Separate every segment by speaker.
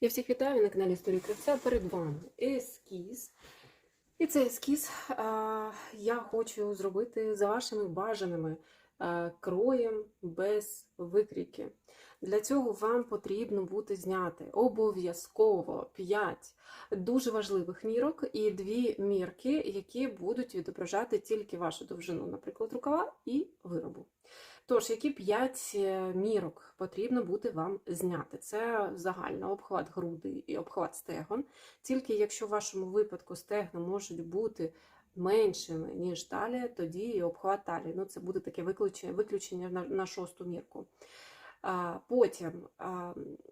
Speaker 1: Я всіх вітаю на каналі Історії Кривця. Перед вами ескіз. І цей ескіз а, я хочу зробити за вашими бажаними а, кроєм без викрійки. Для цього вам потрібно буде зняти обов'язково 5 дуже важливих мірок і дві мірки, які будуть відображати тільки вашу довжину, наприклад, рукава і виробу. Тож, які 5 мірок потрібно буде вам зняти? Це загально обхват груди і обхват стегон. Тільки якщо в вашому випадку стегна можуть бути меншими, ніж талія, тоді і обхват талії. Ну, це буде таке виключення, виключення на, на шосту мірку. Потім,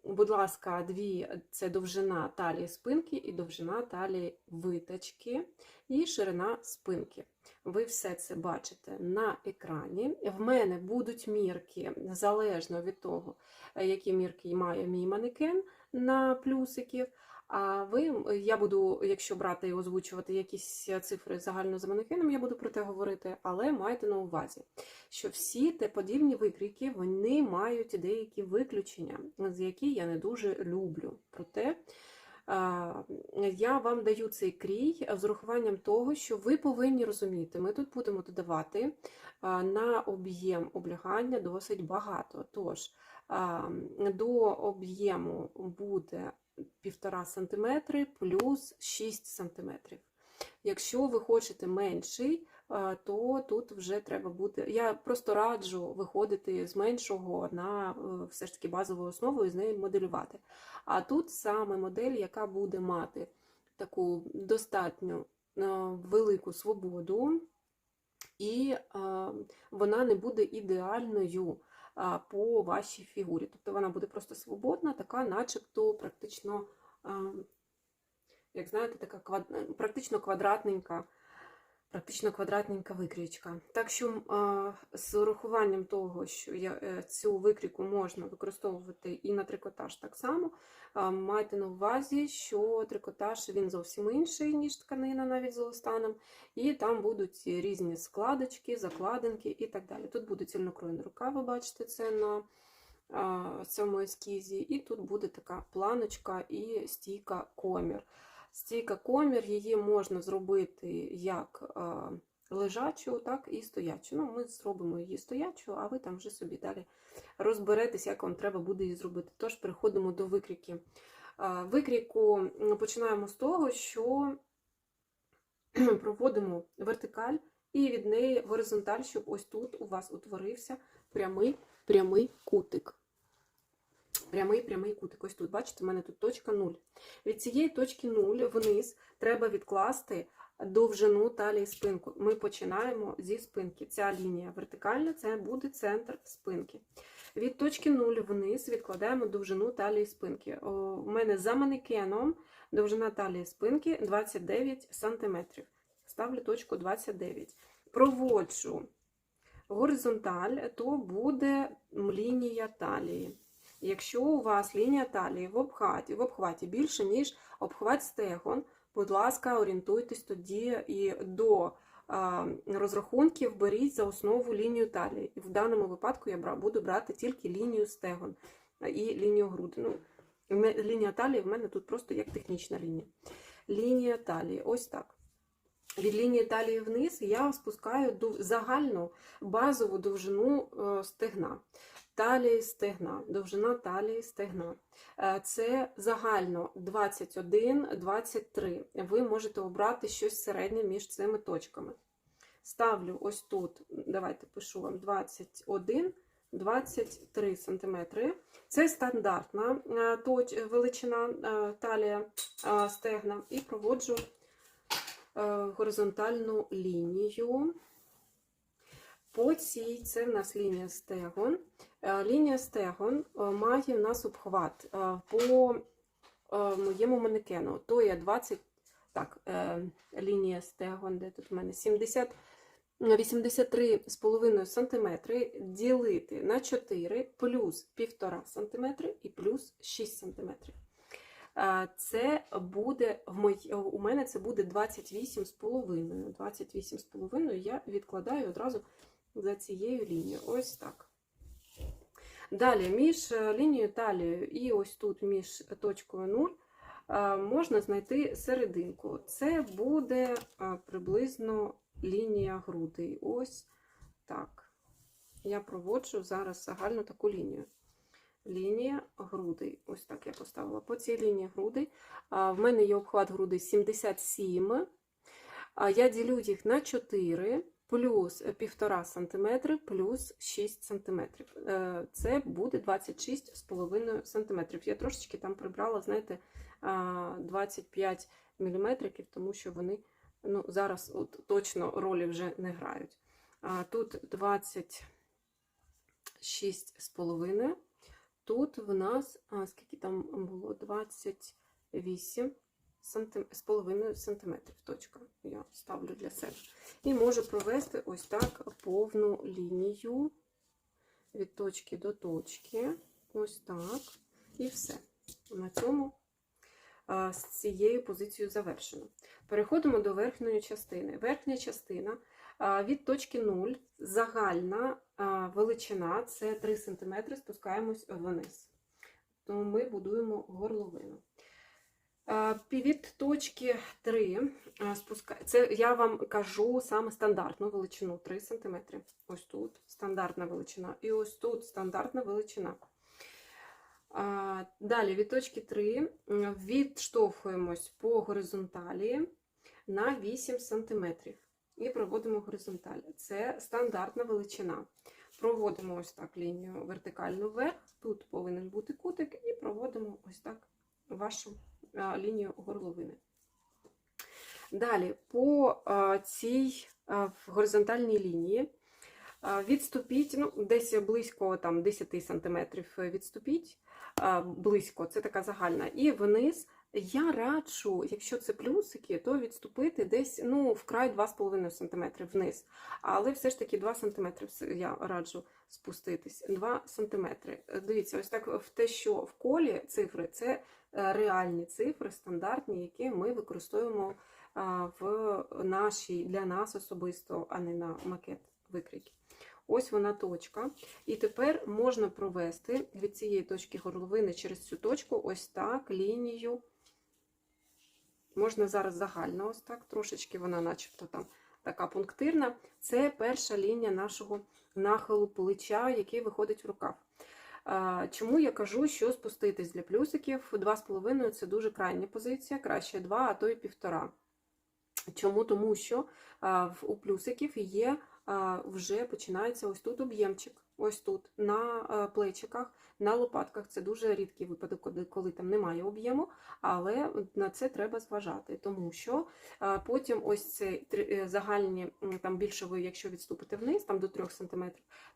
Speaker 1: будь ласка, дві це довжина талії спинки і довжина талії витачки, і ширина спинки. Ви все це бачите на екрані. В мене будуть мірки залежно від того, які мірки має мій манекен на плюсиків. А ви, я буду, якщо брати і озвучувати якісь цифри загально за манекеном, я буду про те говорити, але майте на увазі, що всі те подібні викрійки вони мають деякі виключення, з які я не дуже люблю. Проте я вам даю цей крій з урахуванням того, що ви повинні розуміти, ми тут будемо додавати на об'єм облягання досить багато. Тож до об'єму буде 1,5 см плюс 6 см. Якщо ви хочете менший, то тут вже треба буде. Я просто раджу виходити з меншого на е, все ж таки базову основу і з нею моделювати. А тут саме модель, яка буде мати таку достатньо е, велику свободу, і е, вона не буде ідеальною по вашій фігурі. Тобто вона буде просто свободна, така, начебто, практично, як знаєте, така практично квадратненька практично квадратненька викрічка. Так що з урахуванням того, що я, е, цю викрійку можна використовувати і на трикотаж так само, майте на увазі, що трикотаж він зовсім інший, ніж тканина, навіть з олостаном, і там будуть різні складочки, закладинки і так далі. Тут буде цільнокроєна рука, ви бачите це на цьому ескізі, і тут буде така планочка і стійка комір. Стійка комір, її можна зробити як лежачу, так і стоячу. Ну, Ми зробимо її стоячу, а ви там вже собі далі розберетесь, як вам треба буде її зробити. Тож переходимо до викріки. Викріку починаємо з того, що проводимо вертикаль і від неї горизонталь, щоб ось тут у вас утворився прямий прямий кутик прямий прямий кутик. Ось тут, бачите, у мене тут точка 0. Від цієї точки 0 вниз треба відкласти довжину талії спинку. Ми починаємо зі спинки. Ця лінія вертикальна це буде центр спинки. Від точки 0 вниз відкладаємо довжину талії спинки. У мене за манекеном довжина талії спинки 29 см. Ставлю точку 29. Проводжу горизонталь, то буде лінія талії. Якщо у вас лінія талії в обхваті, в обхваті більше, ніж обхват стегон, будь ласка, орієнтуйтесь тоді і до розрахунків беріть за основу лінію талії. І в даному випадку я буду брати тільки лінію стегон і лінію груди. Ну, Лінія талії в мене тут просто як технічна лінія. Лінія талії, ось так. Від лінії талії вниз я спускаю загальну базову довжину е, стегна талії стегна, довжина талії стегна. Е, це загально 21-23. Ви можете обрати щось середнє між цими точками. Ставлю ось тут, давайте пишу вам 21. 23 см. Це стандартна е, величина е, талія стегна, і проводжу горизонтальну лінію. По цій це в нас лінія стегон. Е, лінія стегон е, має в нас обхват е, по моєму манекену. То є 20, так, лінія стегон, де тут у мене 70, 83,5 см ділити на 4 плюс 1,5 см і плюс 6 см. Це буде в у мене це буде 28,5. 28,5 я відкладаю одразу за цією лінією. Ось так. Далі, між е, лінією талією і ось тут між точкою 0 е, можна знайти серединку. Це буде е, приблизно лінія грудей. Ось так. Я проводжу зараз загальну таку лінію. Лінія грудей. Ось так я поставила. По цій лінії грудей. В мене є обхват грудей 77. Я ділю їх на 4 плюс 1,5 см плюс 6 см. Е, Це буде 26,5 см. Я трошечки там прибрала, знаєте, 25 мм, тому що вони ну, зараз от, точно ролі вже не грають. Тут 26,5 Тут в нас, а, скільки там було? 28 сантим... з половиною сантиметрів. Точка. Я ставлю для себе. І можу провести ось так повну лінію від точки до точки. Ось так. І все. На цьому з цією позицією завершено. Переходимо до верхньої частини. Верхня частина від точки 0, загальна величина це 3 см, спускаємось вниз. Тому ми будуємо горловину. А, Від точки 3 а, це я вам кажу саме стандартну величину 3 см. Ось тут стандартна величина. І ось тут стандартна величина. Далі від точки 3 відштовхуємось по горизонталі на 8 см і проводимо горизонталь. Це стандартна величина. Проводимо ось так лінію вертикальну вверх, тут повинен бути кутик, і проводимо ось так вашу лінію горловини. Далі, по цій горизонтальній лінії відступіть, ну, десь близько там, 10 см відступіть, близько, це така загальна, і вниз я раджу, якщо це плюсики, то відступити десь ну, вкрай 2,5 см вниз. Але все ж таки 2 см я раджу спуститись. 2 см. Дивіться, ось так в те, що в колі цифри це е, реальні цифри, стандартні, які ми використовуємо в нашій для нас особисто, а не на макет викрійки. Ось вона точка. І тепер можна провести від цієї точки горловини через цю точку ось так лінію. Можна зараз загально, ось так, трошечки вона, начебто, там така пунктирна. Це перша лінія нашого нахилу плеча, який виходить в рукав. Чому я кажу, що спуститись для плюсиків 2,5 це дуже крайня позиція, краще 2, а то і 1,5. Чому? Тому що у плюсиків є вже починається ось тут об'ємчик, ось тут, на плечиках, на лопатках. Це дуже рідкий випадок, коли, там немає об'єму, але на це треба зважати, тому що потім ось цей е, загальні, там більше ви, якщо відступите вниз, там до 3 см,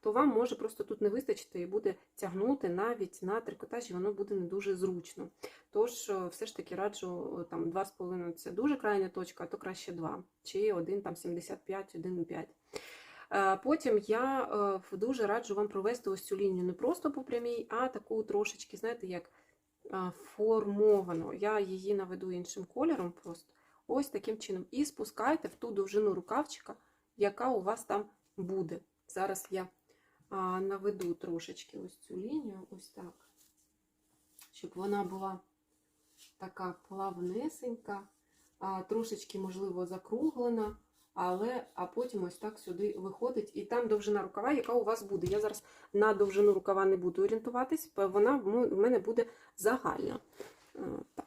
Speaker 1: то вам може просто тут не вистачити і буде тягнути навіть на трикотаж, і воно буде не дуже зручно. Тож, е, все ж таки раджу е, там 2,5 це дуже крайня точка, а то краще 2, чи 1 там 75, 1,5. Потім я е, дуже раджу вам провести ось цю лінію не просто по прямій, а таку трошечки, знаєте, як формовано. Я її наведу іншим кольором просто ось таким чином. І спускайте в ту довжину рукавчика, яка у вас там буде. Зараз я наведу трошечки ось цю лінію, ось так, щоб вона була така плавнесенька, трошечки, можливо, закруглена, але а потім ось так сюди виходить. І там довжина рукава, яка у вас буде. Я зараз на довжину рукава не буду орієнтуватись, вона в мене буде загальна. Е, Так.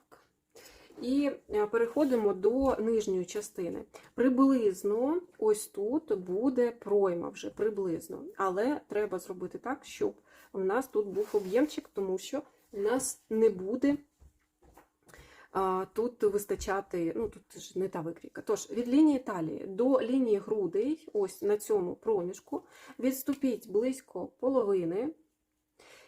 Speaker 1: І е, переходимо до нижньої частини. Приблизно ось тут буде пройма вже приблизно. Але треба зробити так, щоб у нас тут був об'ємчик, тому що у нас не буде тут вистачати, ну тут ж не та викрійка. Тож від лінії талії до лінії грудей, ось на цьому проміжку, відступіть близько половини.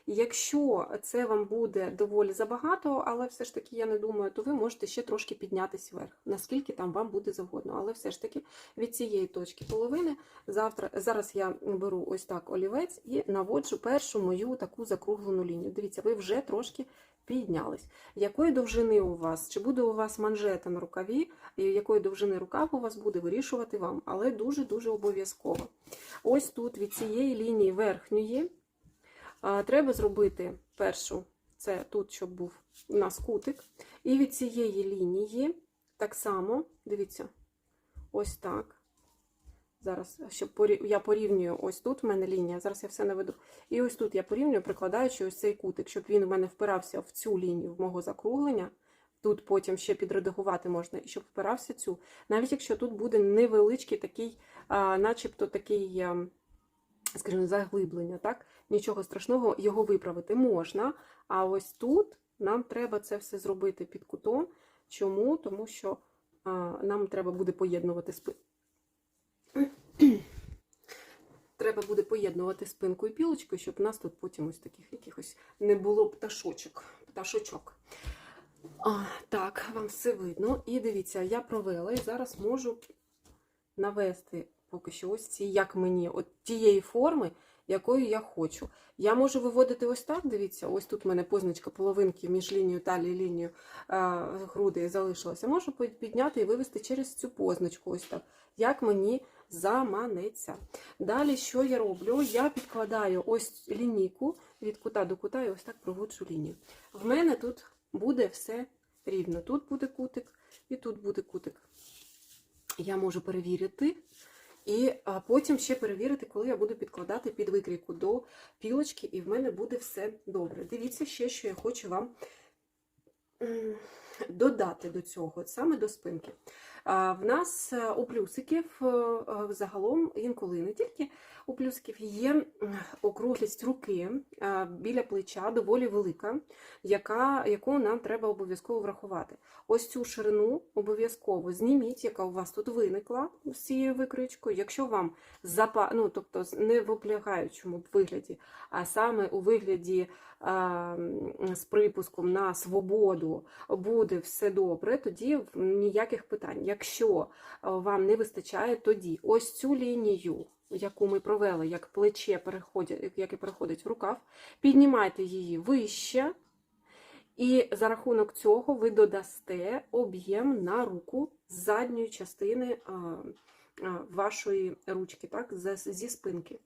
Speaker 1: Якщо це вам буде доволі забагато, але все ж таки я не думаю, то ви можете ще трошки піднятися вверх, наскільки там вам буде завгодно. Але все ж таки від цієї точки половини завтра, зараз я беру ось так олівець і наводжу першу мою таку закруглену лінію. Дивіться, ви вже трошки піднялись. Якої довжини у вас? Чи буде у вас манжета на рукаві, і якої довжини рукав у вас буде вирішувати вам, але дуже-дуже обов'язково. Ось тут від цієї лінії верхньої Треба зробити першу, це тут, щоб був у нас кутик. І від цієї лінії так само, дивіться, ось так. Зараз, щоб я порівнюю, ось тут в мене лінія, зараз я все наведу. І ось тут я порівнюю, прикладаючи ось цей кутик, щоб він у мене впирався в цю лінію в мого закруглення. Тут потім ще підредагувати можна, і щоб впирався цю. Навіть якщо тут буде невеличкий такий, а, начебто такий, а, скажімо, заглиблення, так? Нічого страшного, його виправити можна. А ось тут нам треба це все зробити під кутом. Чому? Тому що а, нам треба буде поєднувати спи... Треба буде поєднувати спинку і пілочкою, щоб у нас тут потім ось таких якихось не було пташочок. пташочок. А, так, вам все видно. І дивіться, я провела і зараз можу навести поки що ось ці, як мені, от тієї форми, якою я хочу. Я можу виводити ось так, дивіться, ось тут в мене позначка половинки між лінією талії і лінією груди залишилася. Можу підняти і вивести через цю позначку, ось так, як мені заманеться. Далі, що я роблю? Я підкладаю ось лінійку від кута до кута і ось так проводжу лінію. В мене тут буде все рівно. Тут буде кутик і тут буде кутик. Я можу перевірити. І потім ще перевірити, коли я буду підкладати під викрійку до пілочки, і в мене буде все добре. Дивіться ще, що я хочу вам додати до цього, саме до спинки. В нас е, у плюсиків е, е, загалом інколи не тільки у плюсиків є округлість руки біля плеча доволі велика, яка, яку нам треба обов'язково врахувати. Ось цю ширину обов'язково зніміть, яка у вас тут виникла з цією викроєчкою. Якщо вам запа... ну, тобто не в облягаючому вигляді, а саме у вигляді з припуском на свободу буде все добре, тоді ніяких питань. Якщо вам не вистачає, тоді ось цю лінію. Яку ми провели, як плече переходить, яке переходить в рукав, піднімайте її вище, і за рахунок цього ви додасте об'єм на руку з задньої частини а, а, вашої ручки, так, зі спинки.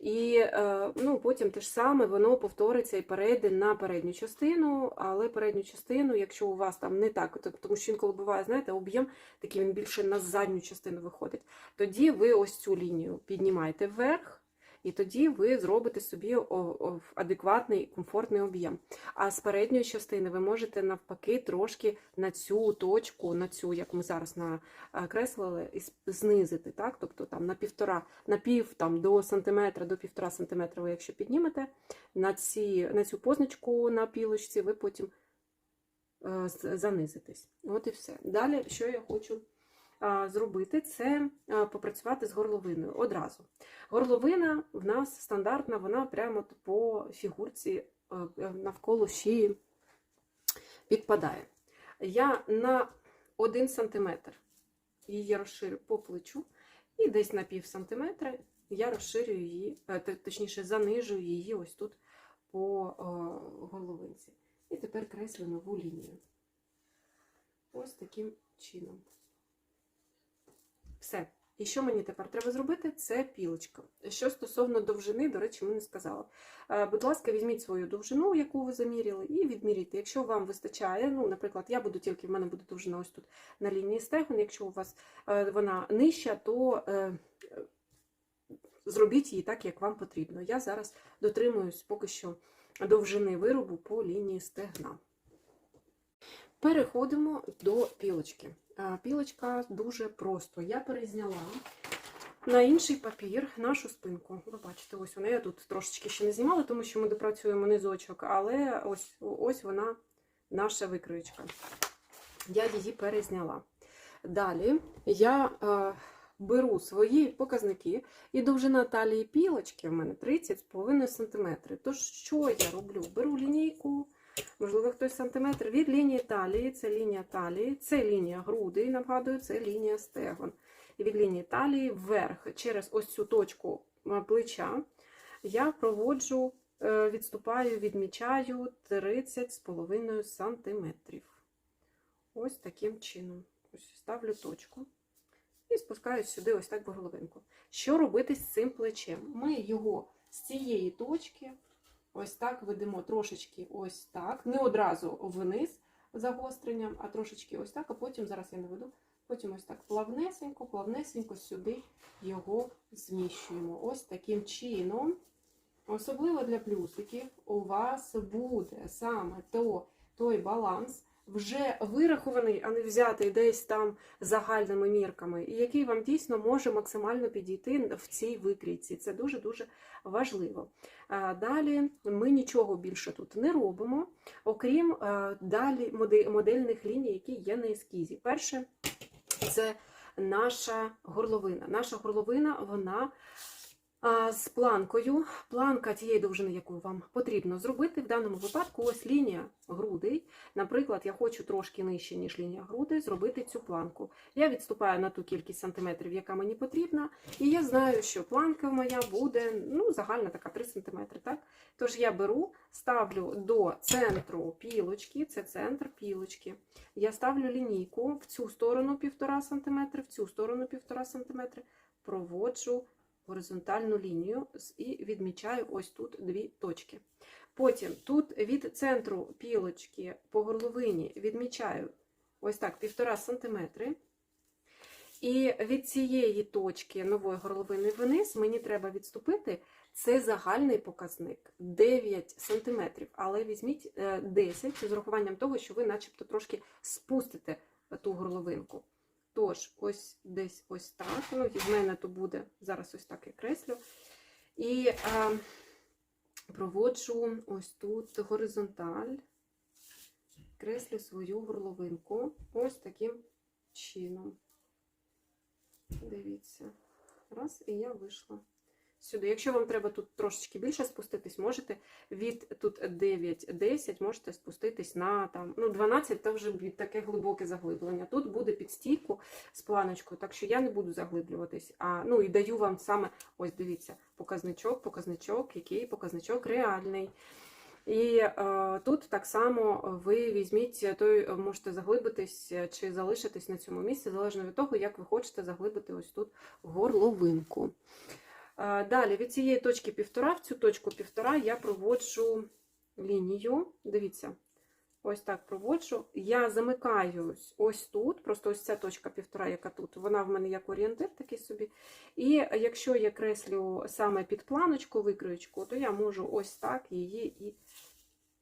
Speaker 1: І е, ну, потім те ж саме воно повториться і перейде на передню частину, але передню частину, якщо у вас там не так, то- тому що інколи буває, знаєте, об'єм такий він більше на задню частину виходить, тоді ви ось цю лінію піднімаєте вверх, і тоді ви зробите собі адекватний комфортний об'єм. А з передньої частини ви можете навпаки трошки на цю точку, на цю, як ми зараз накреслили, знизити, так? Тобто там на півтора, на пів там до сантиметра, до півтора сантиметра, ви якщо піднімете на, ці, на цю позначку на пілочці, ви потім е, занизитесь. От і все. Далі, що я хочу зробити, це попрацювати з горловиною одразу. Горловина в нас стандартна, вона прямо по фігурці е, е, навколо шиї підпадає. Я на 1 см її розширю по плечу, і десь на пів сантиметра я розширюю її, е, точніше, занижую її ось тут по горловинці. І тепер креслю нову лінію. Ось таким чином. Все. І що мені тепер треба зробити? Це пілочка. Що стосовно довжини, до речі, ми не сказала. Е, Будь ласка, візьміть свою довжину, яку ви заміряли, і відміряйте. Якщо вам вистачає, ну, наприклад, я буду тільки, в мене буде довжина ось тут на лінії стегон. Якщо у вас е, вона нижча, то е, зробіть її так, як вам потрібно. Я зараз дотримуюсь поки що довжини виробу по лінії стегна. Переходимо до пілочки. Пілочка дуже просто. Я перезняла на інший папір нашу спинку. Ви бачите, ось вона. Я тут трошечки ще не знімала, тому що ми допрацюємо низочок, але ось, ось вона, наша викроєчка. Я її перезняла. Далі я е, беру свої показники, і довжина талії пілочки в мене 30,5 см. Тож, що я роблю? Беру лінійку. Можливо, хтось сантиметр від лінії талії, це лінія талії, це лінія груди, нагадую, це лінія стегон. І від лінії талії вверх, через ось цю точку е, плеча, я проводжу, е, відступаю, відмічаю 30,5 сантиметрів. Ось таким чином. Ось ставлю точку. І спускаюсь сюди, ось так в горловинку. Що робити з цим плечем? Ми його з цієї точки ось так ведемо трошечки ось так. Не одразу вниз загостренням, а трошечки ось так, а потім зараз я наведу. Потім ось так плавнесенько, плавнесенько сюди його зміщуємо. Ось таким чином. Особливо для плюсиків у вас буде саме то, той баланс, вже вирахований, а не взятий десь там загальними мірками, і який вам дійсно може максимально підійти в цій викрійці. Це дуже-дуже важливо. Далі ми нічого більше тут не робимо, окрім далі модельних ліній, які є на ескізі. Перше це наша горловина. Наша горловина, вона з планкою. Планка тієї довжини, яку вам потрібно зробити. В даному випадку ось лінія грудей. Наприклад, я хочу трошки нижче, ніж лінія грудей, зробити цю планку. Я відступаю на ту кількість сантиметрів, яка мені потрібна, і я знаю, що планка моя буде ну, загальна така 3 см. Так? Тож я беру, ставлю до центру пілочки, це центр пілочки. Я ставлю лінійку в цю сторону 1,5 см, в цю сторону 1,5 см, проводжу горизонтальну лінію і відмічаю ось тут дві точки. Потім тут від центру пілочки по горловині відмічаю ось так 1,5 см. І від цієї точки нової горловини вниз мені треба відступити. Це загальний показник 9 см. Але візьміть е, 10 з урахуванням того, що ви начебто трошки спустите ту горловинку. Тож, ось десь ось так. Ну, в мене то буде зараз ось так я креслю. І е, проводжу ось тут горизонталь, креслю свою горловинку. Ось таким чином. Дивіться. Раз, і я вийшла сюди. Якщо вам треба тут трошечки більше спуститись, можете від тут 9-10, можете спуститись на там, ну, 12, це вже від таке глибоке заглиблення. Тут буде під стійку з планочкою, так що я не буду заглиблюватись. А, ну і даю вам саме, ось дивіться, показничок, показничок, який показничок реальний. І е, тут так само ви візьміть, той можете заглибитись е, чи залишитись на цьому місці, залежно від того, як ви хочете заглибити ось тут горловинку. Е, Далі від цієї точки півтора, в цю точку півтора я проводжу лінію. Дивіться, ось так проводжу. Я замикаюсь ось тут, просто ось ця точка півтора, яка тут, вона в мене як орієнтир такий собі. І якщо я креслю саме під планочку, викриючку, то я можу ось так її і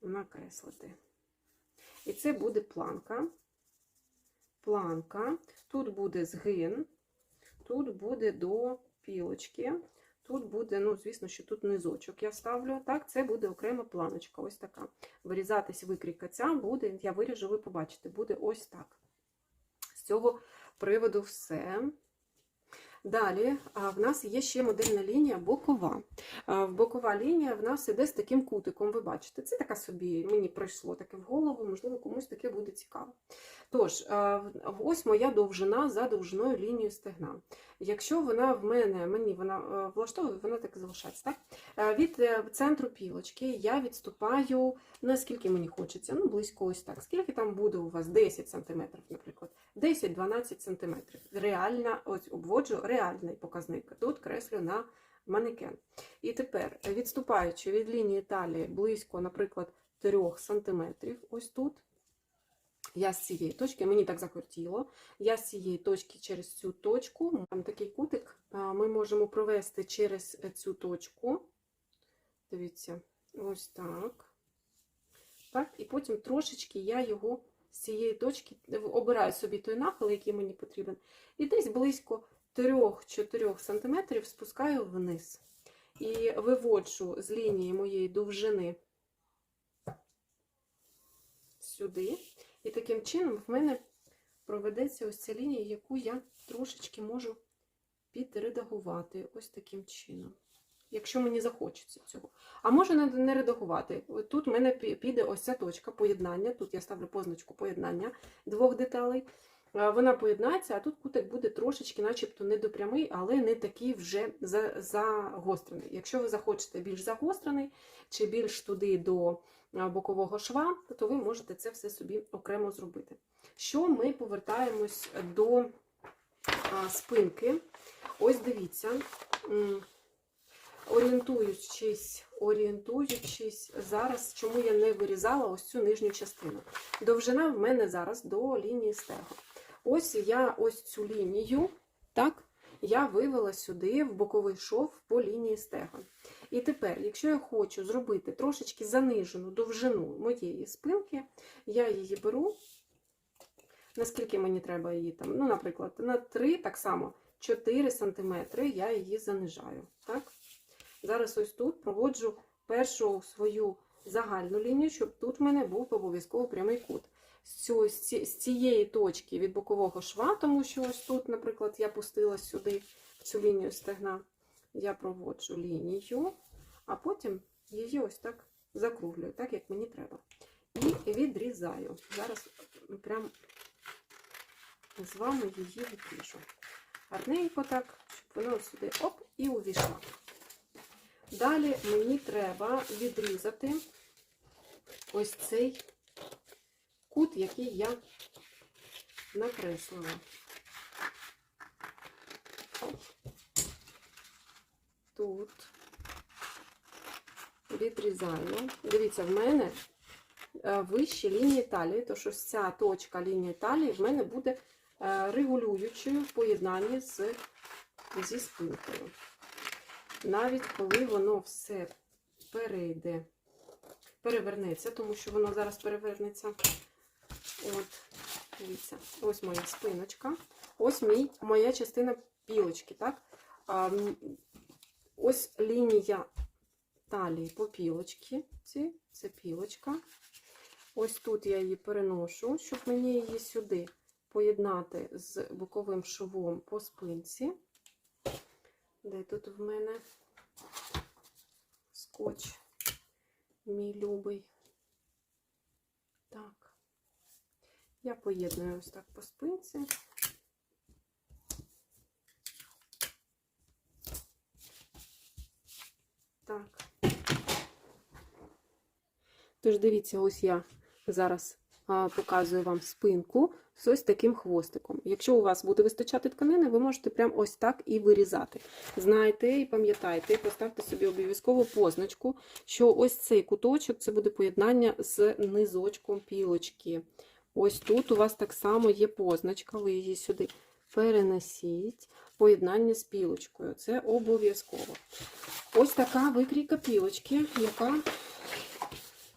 Speaker 1: накреслити. І це буде планка. Планка. Тут буде згин, тут буде до пілочки. Тут буде, ну, звісно, що тут низочок я ставлю. Так, це буде окрема планочка. Ось така. Вирізатись викрійка ця буде, я виріжу, ви побачите, буде ось так. З цього приводу все. Далі в нас є ще модельна лінія бокова. Бокова лінія в нас іде з таким кутиком, ви бачите. Це така собі, мені прийшло таке в голову, можливо, комусь таке буде цікаво. Тож, ось моя довжина за довжиною лінії стегна. Якщо вона в мене, мені вона е, влаштовує, вона так і залишається. Так? Е, Від е, центру пілочки я відступаю, наскільки мені хочеться, ну близько ось так. Скільки там буде у вас? 10 см, наприклад. 10-12 см. Реальна, ось обводжу реальний показник. Тут креслю на манекен. І тепер, відступаючи від лінії талії близько, наприклад, 3 см, ось тут. Я з цієї точки, мені так закортіло, я з цієї точки через цю точку, там такий кутик, ми можемо провести через цю точку. Дивіться, ось так. Так, і потім трошечки я його з цієї точки обираю собі той нахил, який мені потрібен, і десь близько 3-4 см спускаю вниз. І виводжу з лінії моєї довжини сюди. І таким чином в мене проведеться ось ця лінія, яку я трошечки можу підредагувати. Ось таким чином. Якщо мені захочеться цього. А можу не, не редагувати. Тут в мене піде ось ця точка поєднання. Тут я ставлю позначку поєднання двох деталей. Вона поєднається, а тут кутик буде трошечки, начебто, недопрямий, але не такий вже загострений. Якщо ви захочете більш загострений чи більш туди до бокового шва, то ви можете це все собі окремо зробити. Що ми повертаємось до спинки. Ось дивіться. орієнтуючись, орієнтуючись зараз, чому я не вирізала ось цю нижню частину. Довжина в мене зараз до лінії стегу. Ось я ось цю лінію, так, я вивела сюди в боковий шов по лінії стегон. І тепер, якщо я хочу зробити трошечки занижену довжину моєї спинки, я її беру, наскільки мені треба її там, ну, наприклад, на 3, так само 4 см я її занижаю. Так? Зараз ось тут проводжу першу свою загальну лінію, щоб тут в мене був обов'язково прямий кут. З цієї точки від бокового шва, тому що ось тут, наприклад, я пустила сюди в цю лінію стегна, я проводжу лінію, а потім її ось так закруглюю, так як мені треба. І відрізаю. Зараз прям з вами її відріжу. Гарненько так, щоб воно сюди оп і увійшла. Далі мені треба відрізати ось цей кут, який я накреслила. Тут відрізаю. Дивіться, в мене е, вище лінії талії, тож ось ця точка лінії талії в мене буде е, регулюючою в поєднанні з, зі спинкою. Навіть коли воно все перейде, перевернеться, тому що воно зараз перевернеться. От, дивіться, ось моя спиночка, ось мій, моя частина пілочки, так? Ось лінія талії по пілочці, ці, це пілочка. Ось тут я її переношу, щоб мені її сюди поєднати з боковим швом по спинці. Де тут в мене скотч, мій любий. Так. Я поєдную ось так по спинці. Так. Тож дивіться, ось я зараз показую вам спинку з ось таким хвостиком. Якщо у вас буде вистачати тканини, ви можете прям ось так і вирізати. Знайте і пам'ятайте, поставте собі обов'язково позначку, що ось цей куточок це буде поєднання з низочком пілочки. Ось тут у вас так само є позначка, ви її сюди перенесіть. Поєднання з пілочкою. Це обов'язково. Ось така викрійка пілочки, яка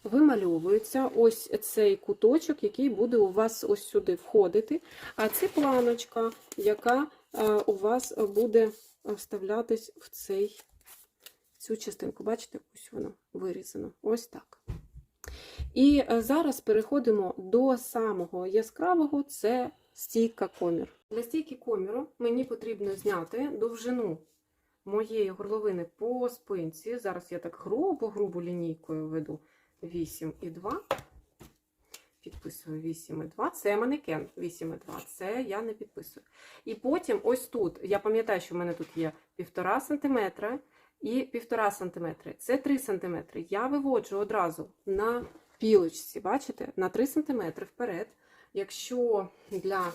Speaker 1: вимальовується ось цей куточок, який буде у вас ось сюди входити. А це планочка, яка е, у вас буде вставлятись в цей, цю частинку. Бачите, ось воно вирізано. Ось так. І е, зараз переходимо до самого яскравого це стійка комір. Для стійки коміру мені потрібно зняти довжину моєї горловини по спинці. Зараз я так грубо-грубо лінійкою веду 8,2. Підписую 8,2. Це манекен 8,2. Це я не підписую. І потім ось тут, я пам'ятаю, що в мене тут є 1,5 см і 1,5 см. Це 3 см. Я виводжу одразу на пілочці, бачите, на 3 см вперед. Якщо для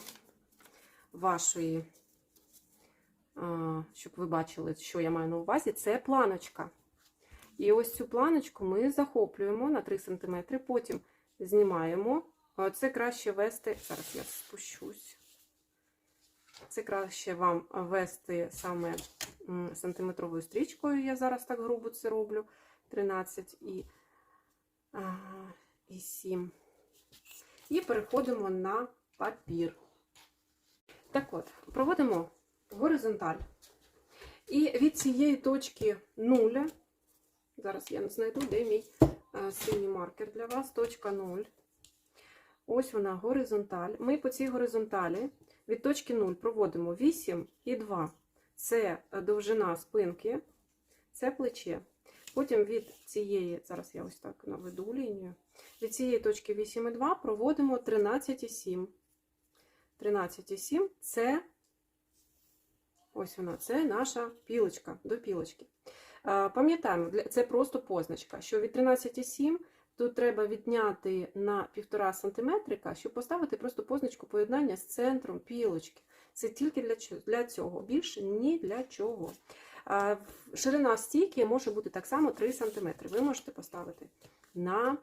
Speaker 1: вашої, щоб ви бачили, що я маю на увазі, це планочка. І ось цю планочку ми захоплюємо на 3 см, потім знімаємо. Це краще вести, зараз я спущусь. Це краще вам вести саме сантиметровою стрічкою. Я зараз так грубо це роблю. 13 і, і 7. І переходимо на папір. Так от, проводимо горизонталь. І від цієї точки 0, зараз я знайду, де мій е, синій маркер для вас, точка 0. Ось вона горизонталь. Ми по цій горизонталі від точки 0 проводимо 8 і 2. Це довжина спинки, це плече. Потім від цієї, зараз я ось так наведу лінію, від цієї точки 8,2 проводимо 13,7. 13,7 це ось вона, це наша пілочка до пілочки. Пам'ятаємо, це просто позначка, що від 13,7 тут треба відняти на 1,5 см, щоб поставити просто позначку поєднання з центром пілочки. Це тільки для цього, більше ні для чого. Ширина стійки може бути так само 3 см. Ви можете поставити на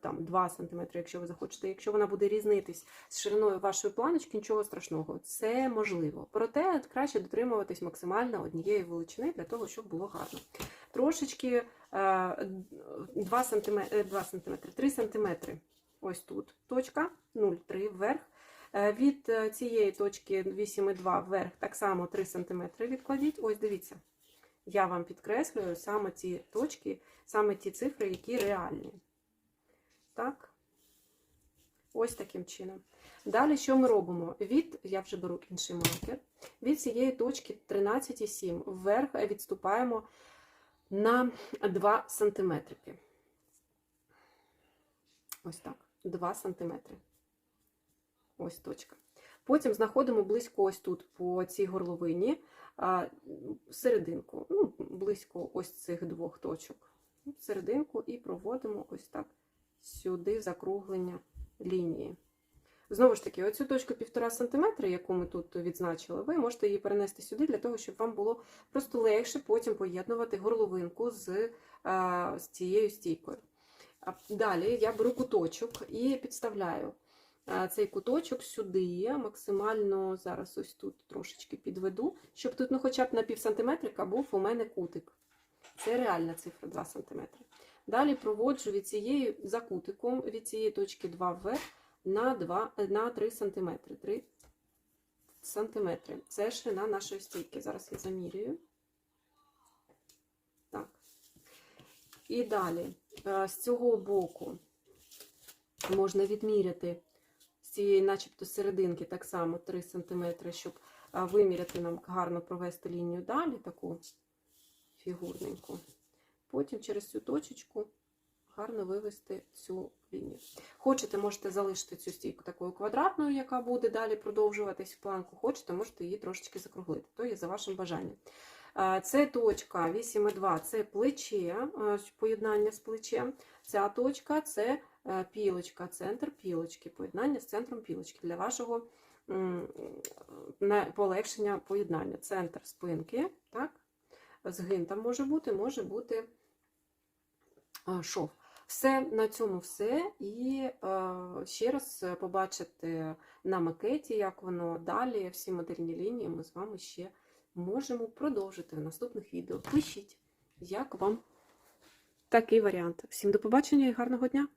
Speaker 1: там, 2 см, якщо ви захочете. Якщо вона буде різнитись з шириною вашої планочки, нічого страшного. Це можливо. Проте краще дотримуватись максимально однієї величини для того, щоб було гарно. Трошечки е, 2 см, 2 см, 3 см. Ось тут точка 0,3 вверх. Е, Від е, цієї точки 8,2 вверх так само 3 см відкладіть. Ось дивіться. Я вам підкреслюю саме ті точки, саме ті цифри, які реальні. Так. Ось таким чином. Далі, що ми робимо? Від, я вже беру інший маркер, від цієї точки 13,7 вверх відступаємо на 2 см. Ось так. 2 см. Ось точка. Потім знаходимо близько ось тут, по цій горловині, серединку, ну, близько ось цих двох точок. Серединку і проводимо ось так сюди закруглення лінії. Знову ж таки, оцю точку 1,5 см, яку ми тут відзначили, ви можете її перенести сюди для того, щоб вам було просто легше потім поєднувати горловинку з, з цією стійкою. Далі я беру куточок і підставляю цей куточок сюди, максимально зараз ось тут трошечки підведу, щоб тут ну, хоча б на пів сантиметрика був у мене кутик. Це реальна цифра 2 см. Далі проводжу від цієї за кутиком, від цієї точки 2 вверх на, 2, на 3 см. 3 см. Це ширина нашої стійки. Зараз я замірюю. Так. І далі е, з цього боку можна відміряти з цієї, начебто, серединки так само 3 см, щоб е, виміряти нам гарно провести лінію далі, таку фігурненьку. Потім через цю точечку гарно вивести цю лінію. Хочете, можете залишити цю стійку такою квадратною, яка буде далі продовжуватись в планку. Хочете, можете її трошечки закруглити. То є за вашим бажанням. Це точка 8,2 це плече, поєднання з плечем. Ця точка це е, пілочка, центр пілочки, поєднання з центром пілочки для вашого полегшення поєднання. Центр спинки, так? Згин там може бути, може бути шов. Все на цьому все. І е, ще раз побачити на макеті, як воно далі, всі модельні лінії ми з вами ще можемо продовжити в наступних відео. Пишіть, як вам такий варіант. Всім до побачення і гарного дня!